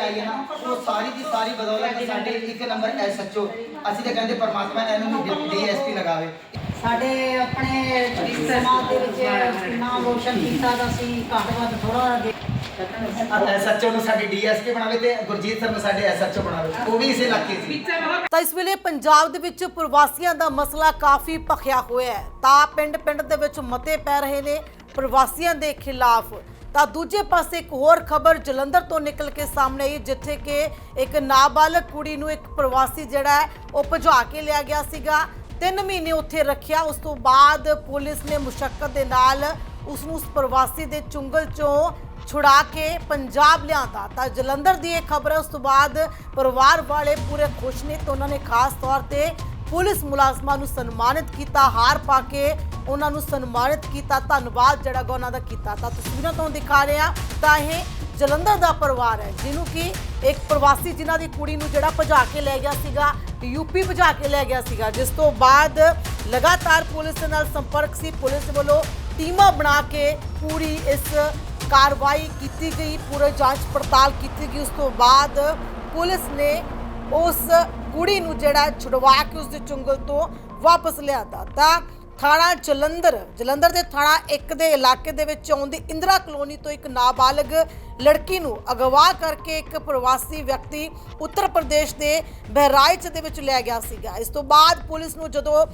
ਆਈ ਹੈ ਨਾ ਉਹ ਸਾਰੀ ਦੀ ਸਾਰੀ ਬਦੌਲਤ ਸਾਡੇ ਇੱਕ ਨੰਬਰ ਐਸਐਚਓ ਅਸੀਂ ਤਾਂ ਕਹਿੰਦੇ ਪਰਮਾਤਮਾ ਇਹਨੂੰ ਡੀਐਸਪੀ ਲਗਾਵੇ। ਸਾਡੇ ਆਪਣੇ ਸਮਾਜ ਦੇ ਵਿੱਚ ਨਾਮ ਰੋਸ਼ਨ ਕੀਤਾ ਤਾਂ ਅਸੀਂ ਘੱਟ ਵੱਧ ਥੋੜਾ ਦੇ ਐਸਐਚਓ ਨੂੰ ਸਾਡੇ ਡੀਐਸਪੀ ਬਣਾਵੇ ਤੇ ਗੁਰਜੀਤ ਸਰ ਨੂੰ ਸਾਡੇ ਐਸਐਚਓ ਬਣਾਵੇ। ਉਹ ਵੀ ਇਸੇ ਇਲਾਕੇ ਸੀ ਤਾਂ ਇਸ ਵੇਲੇ ਪੰਜਾਬ ਦੇ ਵਿੱਚ ਪ੍ਰਵਾਸੀਆਂ ਦਾ ਮਸਲਾ ਕਾਫੀ ਭਖਿਆ ਹੋਇਆ ਹੈ। ਤਾਂ ਪਿੰਡ-ਪਿੰਡ ਦੇ ਵਿੱਚ ਮਤੇ ਪੈ ਰਹੇ ਨੇ ਪ੍ਰਵਾਸੀਆਂ ਦੇ ਖਿਲਾਫ। ਤਾਂ ਦੂਜੇ ਪਾਸੇ ਇੱਕ ਹੋਰ ਖਬਰ ਜਲੰਧਰ ਤੋਂ ਨਿਕਲ ਕੇ ਸਾਹਮਣੇ ਆਈ, ਜਿੱਥੇ ਕਿ ਇੱਕ ਨਾਬਾਲਗ ਕੁੜੀ ਨੂੰ ਇੱਕ ਪ੍ਰਵਾਸੀ ਜਿਹੜਾ ਹੈ, ਉਹ ਭਜਾ ਕੇ ਲਿਆ ਗਿਆ ਸੀਗਾ। 3 ਮਹੀਨੇ ਉੱਥੇ ਰੱਖਿਆ। ਉਸ ਤੋਂ ਬਾਅਦ ਪੁਲਿਸ ਨੇ ਮੁਸ਼ਕਲ ਦੇ ਨਾਲ ਉਸ ਨੂੰ ਉਸ ਪ੍ਰਵਾਸੀ ਦੇ ਚੁੰਗਲ ਚੋਂ ਛੁਡਾ ਕੇ ਪੰਜਾਬ ਲਿਆਂਦਾ। ਤਾਂ ਜਲੰਧਰ ਦੀ ਇਹ ਖਬਰ ਹੈ, ਉਸ ਤੋਂ ਬਾਅਦ ਪਰਿਵਾਰ ਵਾਲੇ ਪੂਰੇ ਖੁਸ਼ ਨੇ ਤਾਂ ਉਹਨਾਂ ਨੇ ਖਾਸ ਤੌਰ ਤੇ ਪੁਲਿਸ ਮੁਲਾਜ਼ਮਾਂ ਨੂੰ ਸਨਮਾਨਿਤ ਕੀਤਾ, ਹਾਰ ਪਾ ਕੇ ਉਹਨਾਂ ਨੂੰ ਸਨਮਾਨਿਤ ਕੀਤਾ। ਧੰਨਵਾਦ ਜਿਹੜਾ ਗਾ ਉਹਨਾਂ ਦਾ ਕੀਤਾ। ਤਾਂ ਤਸਵੀਰਾਂ ਤੋਂ ਦਿਖਾ ਰਹੇ ਹਾਂ। ਤਾਂ ਇਹ ਜਲੰਧਰ ਦਾ ਪਰਿਵਾਰ ਹੈ, ਜਿਹਨੂੰ ਕਿ ਇੱਕ ਪ੍ਰਵਾਸੀ ਜਿਨ੍ਹਾਂ ਦੀ ਕੁੜੀ ਨੂੰ ਜਿਹੜਾ ਭਜਾ ਕੇ ਲੈ ਗਿਆ ਸੀਗਾ ਯੂਪੀ ਭਜਾ ਕੇ ਲੈ ਗਿਆ ਸੀਗਾ। ਜਿਸ ਤੋਂ ਬਾਅਦ ਲਗਾਤਾਰ ਪੁਲਿਸ ਦੇ ਨਾਲ ਸੰਪਰਕ ਸੀ। ਪੁਲਿਸ ਵੱਲੋਂ ਟੀਮਾਂ ਬਣਾ ਕੇ ਪੂਰੀ ਇਸ ਕਾਰਵਾਈ ਕੀਤੀ ਗਈ, ਪੂਰੇ ਜਾਂਚ ਪੜਤਾਲ ਕੀਤੀ ਗਈ। ਉਸ ਤੋਂ ਬਾਅਦ ਪੁਲਿਸ ਨੇ ਉਸ ਕੁੜੀ ਨੂੰ ਜਿਹੜਾ ਛੁਡਵਾ ਕੇ ਉਸ ਦੇ ਚੁੰਗਲ ਤੋਂ ਵਾਪਸ ਲਿਆਂਦਾ ਤਾਂ ਥਾਣਾ ਜਲੰਧਰ ਜਲੰਧਰ ਦੇ ਥਾਣਾ 1 ਦੇ ਇਲਾਕੇ ਦੇ ਵਿੱਚ ਆਉਂਦੀ ਇੰਦਰਾ ਕਲੋਨੀ ਤੋਂ ਇੱਕ ਨਾਬਾਲਗ ਲੜਕੀ ਨੂੰ ਅਗਵਾ ਕਰਕੇ ਇੱਕ ਪ੍ਰਵਾਸੀ ਵਿਅਕਤੀ ਉੱਤਰ ਪ੍ਰਦੇਸ਼ ਦੇ ਬਹਿਰਾਇਚ ਦੇ ਵਿੱਚ ਲੈ ਗਿਆ ਸੀਗਾ। ਇਸ ਤੋਂ ਬਾਅਦ ਪੁਲਿਸ ਨੂੰ ਜਦੋਂ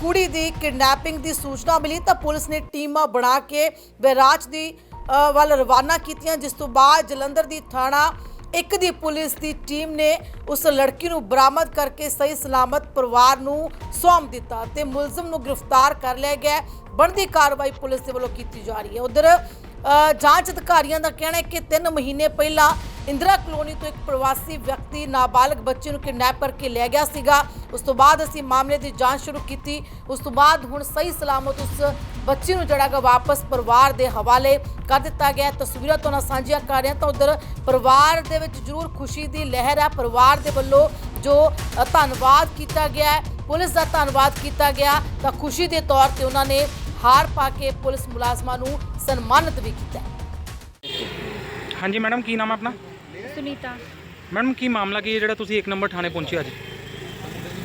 ਕੁੜੀ ਦੀ ਕਿਡਨੈਪਿੰਗ ਦੀ ਸੂਚਨਾ ਮਿਲੀ ਤਾਂ ਪੁਲਿਸ ਨੇ ਟੀਮਾਂ ਬਣਾ ਕੇ ਬਹਿਰਾਇਚ ਦੀ ਵੱਲ ਰਵਾਨਾ ਕੀਤੀਆਂ, ਜਿਸ ਤੋਂ ਬਾਅਦ ਜਲੰਧਰ ਦੀ ਥਾਣਾ ਇੱਕ ਦੀ ਪੁਲਿਸ ਦੀ ਟੀਮ ਨੇ ਉਸ ਲੜਕੀ ਨੂੰ ਬਰਾਮਦ ਕਰਕੇ ਸਹੀ ਸਲਾਮਤ ਪਰਿਵਾਰ ਨੂੰ ਸੌਂਪ ਦਿੱਤਾ ਤੇ ਮੁਲਜ਼ਮ ਨੂੰ ਗ੍ਰਿਫਤਾਰ ਕਰ ਲਿਆ ਗਿਆ। ਬਣਦੀ ਕਾਰਵਾਈ ਪੁਲਿਸ ਦੇ ਵੱਲੋਂ ਕੀਤੀ ਜਾ ਰਹੀ ਹੈ। ਉਧਰ ਜਾਂਚ ਅਧਿਕਾਰੀਆਂ ਦਾ ਕਹਿਣਾ ਹੈ ਕਿ 3 ਮਹੀਨੇ ਪਹਿਲਾਂ ਇੰਦਰਾ ਕਲੋਨੀ ਤੋਂ ਇੱਕ ਪ੍ਰਵਾਸੀ ਵਿਅਕਤੀ ਨਾਬਾਲਗ ਬੱਚੇ ਨੂੰ ਕਿਡਨੈਪ ਕਰਕੇ ਲੈ ਗਿਆ ਸੀਗਾ। ਉਸ ਤੋਂ ਬਾਅਦ ਅਸੀਂ ਮਾਮਲੇ ਦੀ ਜਾਂਚ ਸ਼ੁਰੂ ਕੀਤੀ। ਉਸ ਤੋਂ ਬਾਅਦ ਹੁਣ ਸਹੀ ਸਲਾਮਤ ਉਸ ਬੱਚੇ ਨੂੰ ਜਿਹੜਾ ਗਾ ਵਾਪਸ ਪਰਿਵਾਰ ਦੇ ਹਵਾਲੇ ਕਰ ਦਿੱਤਾ ਗਿਆ ਤਸਵੀਰਾਂ ਤੋਂ ਨਾਲ ਸਾਂਝੀਆਂ ਕਰ ਰਿਹਾ ਤਾਂ ਉਧਰ ਪਰਿਵਾਰ ਦੇ ਵਿੱਚ ਜ਼ਰੂਰ ਖੁਸ਼ੀ ਦੀ ਲਹਿਰ ਹੈ। ਪਰਿਵਾਰ ਦੇ ਵੱਲੋਂ ਜੋ ਧੰਨਵਾਦ ਕੀਤਾ ਗਿਆ ਹੈ, ਪੁਲਿਸ ਦਾ ਧੰਨਵਾਦ ਕੀਤਾ ਗਿਆ। ਤਾਂ ਖੁਸ਼ੀ ਦੇ ਤੌਰ ਤੇ ਉਹਨਾਂ ਨੇ ਹਾਰ ਪਾ ਕੇ ਪੁਲਿਸ ਮੁਲਾਜ਼ਮਾਂ ਨੂੰ ਸਨਮਾਨਿਤ ਵੀ ਕੀਤਾ ਹੈ। ਹਾਂਜੀ ਮੈਡਮ ਕੀ ਨਾਮ ਹੈ ਆਪਣਾ? ਸੁਨੀਤਾ। ਮੈਡਮ ਕੀ ਮਾਮਲਾ ਕੀ ਹੈ ਜਿਹੜਾ ਤੁਸੀਂ ਇੱਕ ਨੰਬਰ ਥਾਣੇ ਪਹੁੰਚੇ ਅੱਜ?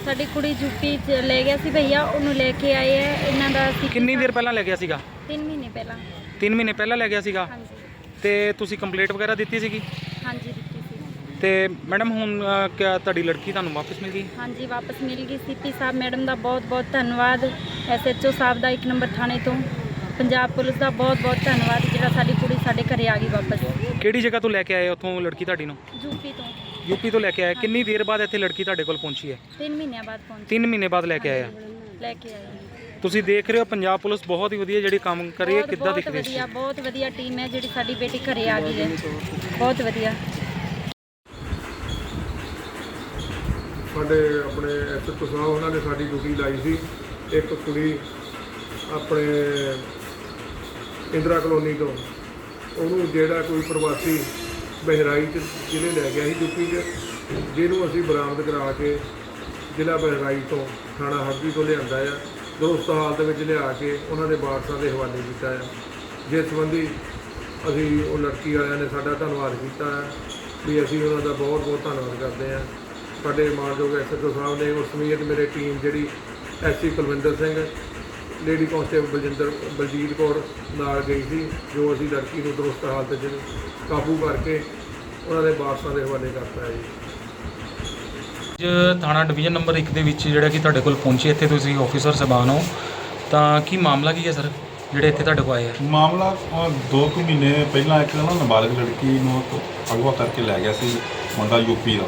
ਸਾਡੀ ਕੁੜੀ ਯੂਪੀ ਚ ਲੈ ਗਿਆ ਸੀ ਭਈਆ ਉਹਨੂੰ ਲੈ ਕੇ ਆਏ ਹੈ ਇਹਨਾਂ ਦਾ ਅਸੀਂ ਕਿੰਨੀ ਦੇਰ ਪਹਿਲਾਂ ਲੈ ਗਿਆ ਸੀਗਾ? 3 ਮਹੀਨੇ ਪਹਿਲਾਂ। 3 ਮਹੀਨੇ ਪਹਿਲਾਂ ਲੈ ਗਿਆ ਸੀਗਾ? ਹਾਂਜੀ। ਤੇ ਤੁਸੀਂ ਕੰਪਲੀਟ ਵਗੈਰਾ ਦਿੱਤੀ ਸੀਗੀ? ਹਾਂਜੀ ਦਿੱਤੀ ਸੀ। ਤੇ ਮੈਡਮ ਹੁਣ ਅ, ਕਿਆ ਤੁਹਾਡੀ ਲੜਕੀ ਤੁਹਾਨੂੰ ਵਾਪਸ ਮਿਲ ਗਈ? ਹਾਂਜੀ ਵਾਪਸ ਮਿਲ ਗਈ ਸੀਪੀ ਸਾਹਿਬ ਮੈਡਮ ਦਾ ਬਹੁਤ ਬਹੁਤ ਧੰਨਵਾਦ ਐਸਐਚਓ ਸਾਹਿਬ ਦਾ ਇੱਕ ਨੰਬਰ ਥਾਣੇ ਤੋਂ। ਪੰਜਾਬ ਪੁਲਿਸ ਦਾ ਬਹੁਤ ਬਹੁਤ ਧੰਨਵਾਦ ਜਿਹੜਾ ਸਾਡੀ ਕੁੜੀ ਸਾਡੇ ਘਰੇ ਆ ਗਈ ਵਾਪਸ। ਕਿਹੜੀ ਜਗ੍ਹਾ ਤੋਂ ਲੈ ਕੇ ਆਏ ਉੱਥੋਂ ਲੜਕੀ ਤੁਹਾਡੀ ਨੂੰ? ਯੂਪੀ ਤੋਂ। ਯੂਪੀ ਤੋਂ ਲੈ ਕੇ ਆਏ। ਕਿੰਨੀ ਦੇਰ ਬਾਅਦ ਇੱਥੇ ਲੜਕੀ ਤੁਹਾਡੇ ਕੋਲ ਪਹੁੰਚੀ ਹੈ? 3 ਮਹੀਨਿਆਂ ਬਾਅਦ ਪਹੁੰਚੀ। 3 ਮਹੀਨੇ ਬਾਅਦ ਲੈ ਕੇ ਆਏ ਆ? ਲੈ ਕੇ ਆਏ ਤੁਸੀਂ ਦੇਖ ਰਹੇ ਹੋ ਪੰਜਾਬ ਪੁਲਿਸ ਬਹੁਤ ਹੀ ਵਧੀਆ ਜਿਹੜੀ ਕੰਮ ਕਰ ਰਹੀ ਹੈ ਕਿੱਦਾਂ ਬਹੁਤ ਦਿਖ ਰਹੀ ਵਧੀਆ ਹੈ ਬਹੁਤ ਵਧੀਆ ਟੀਮ ਹੈ ਜਿਹੜੀ ਸਾਡੀ ਬੇਟੀ ਘਰੇ ਆ ਗਈ ਹੈ। ਬਹੁਤ ਵਧੀਆ। ਸਾਡੇ ਆਪਣੇ ਐਸਐਚਓ ਸਾਹਿਬ ਉਹਨਾਂ ਨੇ ਸਾਡੀ ਡਿਊਟੀ ਲਾਈ ਸੀ। ਇੱਕ ਕੁੜੀ ਆਪਣੇ ਇੰਦਰਾ ਕਲੋਨੀ ਤੋਂ। ਉਹਨੂੰ ਜਿਹੜਾ ਕੋਈ ਪ੍ਰਵਾਸੀ ਬਹਿਰਾਈ 'ਚ ਜ਼ਿਲ੍ਹੇ ਲੈ ਗਿਆ ਸੀ ਯੂਪੀ 'ਚ, ਜਿਹਨੂੰ ਅਸੀਂ ਬਰਾਮਦ ਕਰਾ ਕੇ ਜ਼ਿਲ੍ਹਾ ਬਹਿਰਾਈ ਤੋਂ, ਥਾਣਾ ਹੱਬੀ ਤੋਂ ਲਿਆਂਦਾ ਆ। ਦੋਸਤ ਹਾਲ ਦੇ ਵਿੱਚ ਲਿਆ ਕੇ ਉਹਨਾਂ ਦੇ ਵਾਰਸਾਂ ਦੇ ਹਵਾਲੇ ਕੀਤਾ ਆ। ਜਿਸ ਸੰਬੰਧੀ ਅਸੀਂ ਉਹ ਲੜਕੀ ਵਾਲਿਆਂ ਨੇ ਸਾਡਾ ਧੰਨਵਾਦ ਕੀਤਾ ਹੈ ਵੀ ਅਸੀਂ ਉਹਨਾਂ ਦਾ ਬਹੁਤ ਬਹੁਤ ਧੰਨਵਾਦ ਕਰਦੇ ਹਾਂ ਸਾਡੇ ਮਾਨਯੋਗ ਐਸਐਚਓ ਸਾਹਿਬ ਨੇ ਉਸ ਸਮੇਤ ਮੇਰੇ ਟੀਮ ਜਿਹੜੀ SC Kulwinder Singh lady constable Baljinder Baljeet Kaur ਨਾਲ ਗਈ ਸੀ ਜੋ ਅਸੀਂ ਲੜਕੀ ਨੂੰ ਦਰੁਸਤ ਹਾਲਤ 'ਚ ਕਾਬੂ ਕਰਕੇ ਉਹਨਾਂ ਦੇ ਵਾਰਸਾਂ ਦੇ ਹਵਾਲੇ ਕਰਤਾ ਹੈ ਜੀ। ਅੱਜ ਥਾਣਾ ਡਿਵੀਜ਼ਨ ਨੰਬਰ 1 ਦੇ ਵਿੱਚ ਜਿਹੜਾ ਕਿ ਤੁਹਾਡੇ ਕੋਲ ਪਹੁੰਚੇ ਇੱਥੇ ਤੁਸੀਂ ਆਫੀਸਰ ਸਬਾਨ ਹੋ। ਤਾਂ ਕੀ ਮਾਮਲਾ ਕੀ ਹੈ ਸਰ ਜਿਹੜੇ ਇੱਥੇ ਤੁਹਾਡੇ ਕੋਲ ਆਏ ਆ? ਮਾਮਲਾ 2 ਕੁ ਮਹੀਨੇ ਪਹਿਲਾਂ ਇੱਕ ਨਾ ਨਾਬਾਲਗ ਲੜਕੀ ਨੂੰ ਅਗਵਾ ਕਰਕੇ ਲੈ ਗਿਆ ਸੀ ਮੁੰਡਾ ਯੂਪੀ ਦਾ।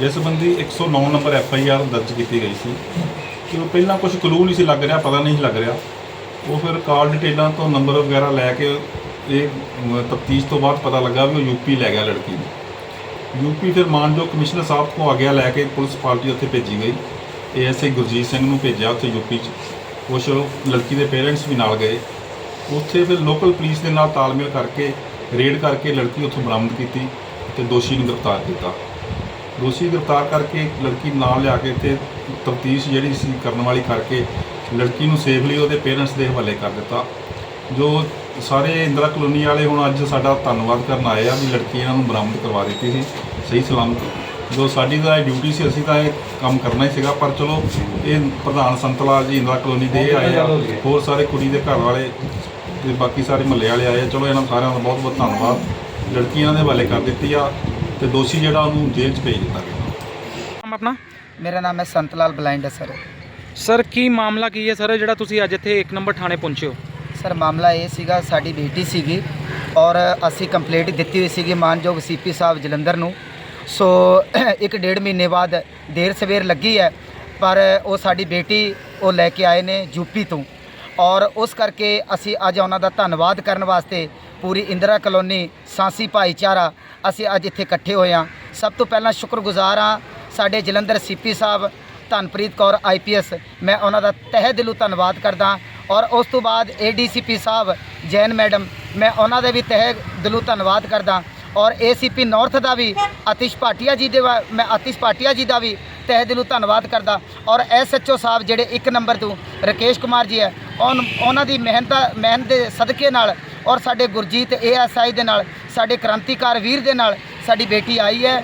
ਜਿਸ ਸੰਬੰਧੀ 109 ਨੰਬਰ ਐਫ ਆਈ ਆਰ ਦਰਜ ਕੀਤੀ ਗਈ ਸੀ। ਕਿ ਉਹ ਪਹਿਲਾਂ ਕੁਝ ਕਲੂ ਨਹੀਂ ਸੀ ਲੱਗ ਰਿਹਾ, ਪਤਾ ਨਹੀਂ ਸੀ ਲੱਗ ਰਿਹਾ। ਉਹ ਫਿਰ ਕਾਲ ਡਿਟੇਲਾਂ ਤੋਂ ਨੰਬਰ ਵਗੈਰਾ ਲੈ ਕੇ ਇਹ ਤਫਤੀਸ਼ ਤੋਂ ਬਾਅਦ ਪਤਾ ਲੱਗਾ ਵੀ ਉਹ ਯੂਪੀ ਲੈ ਗਿਆ ਲੜਕੀ ਨੂੰ। ਯੂਪੀ ਫਿਰ ਮਾਨਯੋਗ ਕਮਿਸ਼ਨਰ ਸਾਹਿਬ ਤੋਂ ਆਗਿਆ ਲੈ ਕੇ ਪੁਲਿਸ ਪਾਰਟੀ ਉੱਥੇ ਭੇਜੀ ਗਈ। ਏਐਸਆਈ ਗੁਰਜੀਤ ਸਿੰਘ ਨੂੰ ਭੇਜਿਆ ਉੱਥੇ ਯੂਪੀ 'ਚ। ਕੁਛ ਲੜਕੀ ਦੇ ਪੇਰੈਂਟਸ ਵੀ ਨਾਲ ਗਏ। ਉੱਥੇ ਫਿਰ ਲੋਕਲ ਪੁਲਿਸ ਦੇ ਨਾਲ ਤਾਲਮੇਲ ਕਰਕੇ ਰੇਡ ਕਰਕੇ ਲੜਕੀ ਉੱਥੋਂ ਬਰਾਮਦ ਕੀਤੀ ਤੇ ਦੋਸ਼ੀ ਨੂੰ ਗ੍ਰਿਫਤਾਰ ਕੀਤਾ। ਦੋਸ਼ੀ ਗ੍ਰਿਫਤਾਰ ਕਰਕੇ ਲੜਕੀ ਨਾਲ ਲਿਆ ਕੇ ਤੇ ਤਫਤੀਸ਼ ਜਿਹੜੀ ਸੀ ਕਰਨ ਵਾਲੀ ਕਰਕੇ ਲੜਕੀ ਨੂੰ ਸੇਫਲੀ ਉਹਦੇ ਪੇਰੈਂਟਸ ਦੇ ਹਵਾਲੇ ਕਰ ਦਿੱਤਾ। ਜੋ ਸਾਰੇ ਇੰਦਰਾ ਕਲੋਨੀ ਵਾਲੇ ਹੁਣ ਅੱਜ ਸਾਡਾ ਧੰਨਵਾਦ ਕਰਨ ਆਏ ਆ ਵੀ ਲੜਕੀ ਇਹਨਾਂ ਨੂੰ ਬਰਾਮਦ ਕਰਵਾ ਦਿੱਤੀ ਸੀ ਸਹੀ ਸਲਾਮਤ। ਜੋ ਸਾਡੀ ਤਾਂ ਡਿਊਟੀ ਸੀ ਅਸੀਂ ਤਾਂ ਇਹ ਕੰਮ ਕਰਨਾ ਹੀ ਸੀਗਾ ਪਰ ਚਲੋ ਇਹ ਪ੍ਰਧਾਨ ਸੰਤਲਾਲ ਜੀ ਇੰਦਰਾ ਕਲੋਨੀ ਦੇ ਆਏ ਆ ਹੋਰ ਸਾਰੇ ਕੁੜੀ ਦੇ ਘਰ ਵਾਲੇ ਤੇ ਬਾਕੀ ਸਾਰੇ ਮਹੱਲੇ ਵਾਲੇ ਆਏ ਆ ਚਲੋ ਇਹਨਾਂ ਸਾਰਿਆਂ ਦਾ ਬਹੁਤ ਬਹੁਤ ਧੰਨਵਾਦ। ਲੜਕੀ ਇਹਨਾਂ ਦੇ ਹਵਾਲੇ ਕਰ ਦਿੱਤੀ ਆ ਤੇ ਦੋਸ਼ੀ ਜਿਹੜਾ ਉਹਨੂੰ ਜੇਲ੍ਹ 'ਚ ਭੇਜ ਦਿੱਤਾ ਗਿਆ। ਨਾਮ ਆਪਣਾ? ਮੇਰਾ ਨਾਮ ਹੈ ਸੰਤਲਾਲ ਬਲਾਈਂਡ ਹੈ ਸਰ। ਸਰ ਕੀ ਮਾਮਲਾ ਕੀ ਹੈ ਸਰ ਜਿਹੜਾ ਤੁਸੀਂ ਅੱਜ ਇੱਥੇ 1 ਨੰਬਰ ਥਾਣੇ ਪਹੁੰਚੇ ਹੋ? ਸਰ ਮਾਮਲਾ ਇਹ ਸੀਗਾ ਸਾਡੀ ਬੇਟੀ ਸੀਗੀ ਔਰ ਅਸੀਂ ਕੰਪਲੇਂਟ ਦਿੱਤੀ ਹੋਈ ਸੀਗੀ ਮਾਨਯੋਗ ਸੀਪੀ ਸਾਹਿਬ ਜਲੰਧਰ ਨੂੰ। ਸੋ ਇੱਕ ਡੇਢ ਮਹੀਨੇ ਬਾਅਦ ਦੇਰ ਸਵੇਰ ਲੱਗੀ ਹੈ ਪਰ ਉਹ ਸਾਡੀ ਬੇਟੀ ਉਹ ਲੈ ਕੇ ਆਏ ਨੇ ਯੂਪੀ ਤੋਂ। ਔਰ ਉਸ ਕਰਕੇ ਅਸੀਂ ਅੱਜ ਉਹਨਾਂ ਦਾ ਧੰਨਵਾਦ ਕਰਨ ਵਾਸਤੇ ਪੂਰੀ ਇੰਦਰਾ ਕਲੋਨੀ, ਸਾਂਸੀ ਭਾਈਚਾਰਾ, ਅਸੀਂ ਅੱਜ ਇੱਥੇ ਇਕੱਠੇ ਹੋਏ ਹਾਂ। ਸਭ ਤੋਂ ਪਹਿਲਾਂ ਸ਼ੁਕਰਗੁਜ਼ਾਰ ਹਾਂ ਸਾਡੇ ਜਲੰਧਰ ਸੀਪੀ ਸਾਹਿਬ, ਧਨਪ੍ਰੀਤ ਕੌਰ ਆਈਪੀਐਸ ਮੈਂ ਉਹਨਾਂ ਦਾ ਤਹਿ ਦਿਲੋਂ ਧੰਨਵਾਦ ਕਰਦਾ ਔਰ ਉਸ ਤੋਂ ਬਾਅਦ ਏਡੀਸੀਪੀ ਸਾਹਿਬ, ਜੈਨ ਮੈਡਮ, ਮੈਂ ਉਹਨਾਂ ਦੇ ਵੀ ਤਹਿ ਦਿਲੋਂ ਧੰਨਵਾਦ ਕਰਦਾ ਔਰ ਏਸੀਪੀ ਨਾਰਥ ਦਾ ਵੀ ਆਤਿਸ਼ ਭਾਟੀਆ ਜੀ ਦੇ ਵਾ- ਮੈਂ ਆਤਿਸ਼ ਭਾਟੀਆ ਜੀ ਦਾ ਵੀ ਤਹਿ ਦਿਲੋਂ ਧੰਨਵਾਦ ਕਰਦਾ ਔਰ ਐਸਐਚਓ ਸਾਹਿਬ ਜਿਹੜੇ ਇੱਕ ਨੰਬਰ ਤੋਂ ਰਕੇਸ਼ ਕੁਮਾਰ ਜੀ ਹੈ ਉਨ- ਉਹਨਾਂ ਦੀ ਮਿਹਨਤ ਮਿਹਨਤ ਦੇ ਸਦਕੇ ਨਾਲ ਔਰ ਸਾਡੇ ਗੁਰਜੀਤ ਏਐਸਆਈ ਦੇ ਨਾਲ, ਸਾਡੇ ਕ੍ਰਾਂਤੀਕਾਰ ਵੀਰ ਦੇ ਨਾਲ ਸਾਡੀ ਬੇਟੀ ਆਈ ਹੈ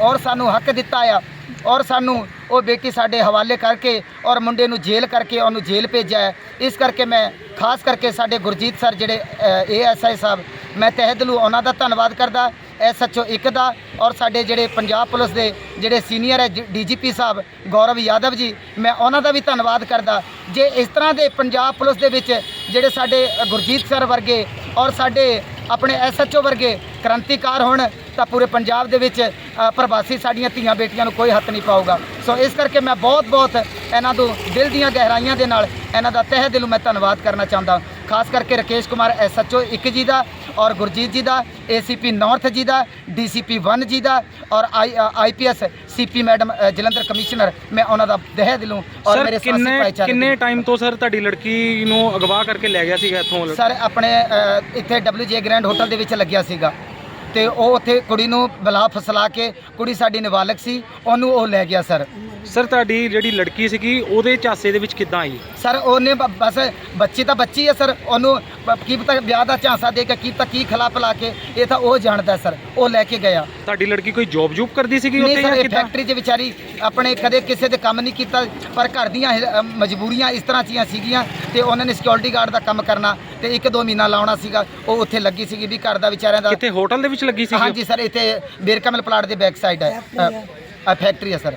ਔਰ ਸਾਨੂੰ ਹੱਕ ਦਿੱਤਾ ਆ ਔਰ ਸਾਨੂੰ ਉਹ ਬੇਟੀ ਸਾਡੇ ਹਵਾਲੇ ਕਰਕੇ ਔਰ ਮੁੰਡੇ ਨੂੰ ਜੇਲ੍ਹ ਕਰਕੇ ਉਹਨੂੰ ਜੇਲ੍ਹ ਭੇਜਿਆ ਹੈ। ਇਸ ਕਰਕੇ ਮੈਂ ਖਾਸ ਕਰਕੇ ਸਾਡੇ ਗੁਰਜੀਤ ਸਰ ਜਿਹੜੇ ਏਐਸਆਈ ਸਾਹਿਬ, ਮੈਂ ਤਹਿ ਦਿਲੋਂ ਉਹਨਾਂ ਦਾ ਧੰਨਵਾਦ ਕਰਦਾ ਐਸਐਚਓ ਇੱਕ ਦਾ ਔਰ ਸਾਡੇ ਜਿਹੜੇ ਪੰਜਾਬ ਪੁਲਿਸ ਦੇ ਜਿਹੜੇ ਸੀਨੀਅਰ ਹੈ ਡੀਜੀਪੀ ਸਾਹਿਬ ਗੌਰਵ ਯਾਦਵ ਜੀ, ਮੈਂ ਉਹਨਾਂ ਦਾ ਵੀ ਧੰਨਵਾਦ ਕਰਦਾ। ਜੇ ਇਸ ਤਰ੍ਹਾਂ ਦੇ ਪੰਜਾਬ ਪੁਲਿਸ ਦੇ ਵਿੱਚ ਜਿਹੜੇ ਸਾਡੇ ਗੁਰਜੀਤ ਸਰ ਵਰਗੇ ਔਰ ਸਾਡੇ ਆਪਣੇ ਐਸਐਚਓ ਵਰਗੇ ਕ੍ਰਾਂਤੀਕਾਰ ਹੋਣ, ਤਾਂ ਪੂਰੇ ਪੰਜਾਬ ਦੇ ਵਿੱਚ ਪ੍ਰਵਾਸੀ ਸਾਡੀਆਂ ਧੀਆਂ ਬੇਟੀਆਂ ਨੂੰ ਕੋਈ ਹੱਥ ਨਹੀਂ ਪਾਊਗਾ। ਸੋ ਇਸ ਕਰਕੇ ਮੈਂ ਬਹੁਤ ਬਹੁਤ ਇਹਨਾਂ ਤੋਂ ਦਿਲ ਦੀਆਂ ਗਹਿਰਾਈਆਂ ਦੇ ਨਾਲ ਇਹਨਾਂ ਦਾ ਤਹਿ ਦਿਲੋਂ ਮੈਂ ਧੰਨਵਾਦ ਕਰਨਾ ਚਾਹੁੰਦਾ। ਖਾਸ ਕਰਕੇ ਰਕੇਸ਼ ਕੁਮਾਰ ਐਸਐਚਓ ਇੱਕ ਜੀ ਦਾ ਔਰ ਗੁਰਜੀਤ ਜੀ ਦਾ ਏਸੀਪੀ ਨਾਰਥ ਜੀ ਦਾ ਡੀਸੀਪੀ 1 ਜੀ ਦਾ ਔਰ IPS CP madam Jalandhar commissioner ਮੈਂ ਉਹਨਾਂ ਦਾ ਤਹਿ ਦਿਲੋਂ ਔਰ ਮੇਰੇ ਸਾਥੀ ਭਾਈਚਾਰੇ ਕਿੰਨੇ ਟਾਈਮ ਤੋਂ ਸਰ ਤੁਹਾਡੀ ਲੜਕੀ ਨੂੰ ਅਗਵਾ ਕਰਕੇ ਲੈ ਗਿਆ ਸੀਗਾ ਇੱਥੋਂ? ਸਰ ਆਪਣੇ ਇੱਥੇ WJ ਗ੍ਰੈਂਡ ਹੋਟਲ ਦੇ ਵਿੱਚ ਲੱਗਿਆ ਸੀਗਾ। ਤੇ ਉਹ ਉੱਥੇ ਕੁੜੀ ਨੂੰ ਬਲਾ ਫਸਲਾ ਕੇ ਕੁੜੀ ਸਾਡੀ ਨਾਬਾਲਗ ਸੀ ਉਹਨੂੰ ਉਹ ਲੈ ਗਿਆ ਸਰ ਸਰ ਤੁਹਾਡੀ ਜਿਹੜੀ ਲੜਕੀ ਸੀਗੀ ਉਹਦੇ ਝਾਂਸੇ ਦੇ ਵਿੱਚ ਕਿੱਦਾਂ ਆਈ? ਸਰ ਉਹਨੇ ਬ- ਬਸ ਬੱਚੀ ਤਾਂ ਬੱਚੀ ਹੈ ਸਰ। ਉਹਨੂੰ ਬ- ਕੀ ਪਤਾ ਵਿਆਹ ਦਾ ਝਾਂਸਾ ਦੇ ਕੇ ਕੀ ਪਤਾ ਕੀ ਖਿਲਾ ਪਿਲਾ ਕੇ ਇਹ ਤਾਂ ਉਹ ਜਾਣਦਾ ਸਰ। ਉਹ ਲੈ ਕੇ ਗਿਆ। ਤੁਹਾਡੀ ਲੜਕੀ ਕੋਈ ਜੌਬ ਜੂਬ ਕਰਦੀ ਸੀਗੀ ਨਹੀਂ ਉੱਥੇ ਸਰ ਜਾਂ ਇਹ ਕਿੱਦਾਂ? ਫੈਕਟਰੀ 'ਚ ਵਿਚਾਰੀ ਆਪਣੇ ਕਦੇ ਕਿਸੇ ਦੇ ਕੰਮ ਨਹੀਂ ਕੀਤਾ ਪਰ ਘਰ ਦੀਆਂ ਇਹ, ਅ, ਮਜਬੂਰੀਆਂ ਇਸ ਤਰ੍ਹਾਂ ਦੀਆਂ ਸੀਗੀਆਂ ਤੇ ਉਹਨਾਂ ਨੇ ਸਿਕਿਉਰਿਟੀ ਗਾਰਡ ਦਾ ਕੰਮ ਕਰਨਾ ਤੇ ਇੱਕ ਦੋ ਮਹੀਨਾ ਲਾਉਣਾ ਸੀਗਾ ਉਹ ਉੱਥੇ ਲੱਗੀ ਸੀਗੀ ਵੀ ਘਰ ਦਾ ਵਿਚਾਰਿਆਂ ਦਾ ਕਿੱਥੇ? ਹੋਟਲ ਦੇ ਵਿੱਚ ਲੱਗੀ ਸੀ ਹਾਂਜੀ ਸਰ ਇੱਥੇ ਬੇਰਕਮਲ ਪਲਾਟ ਦੇ ਬੈਕ ਸਾਈਡ ਹੈ। ਅ, ਫੈਕਟਰੀ ਹੈ ਸਰ।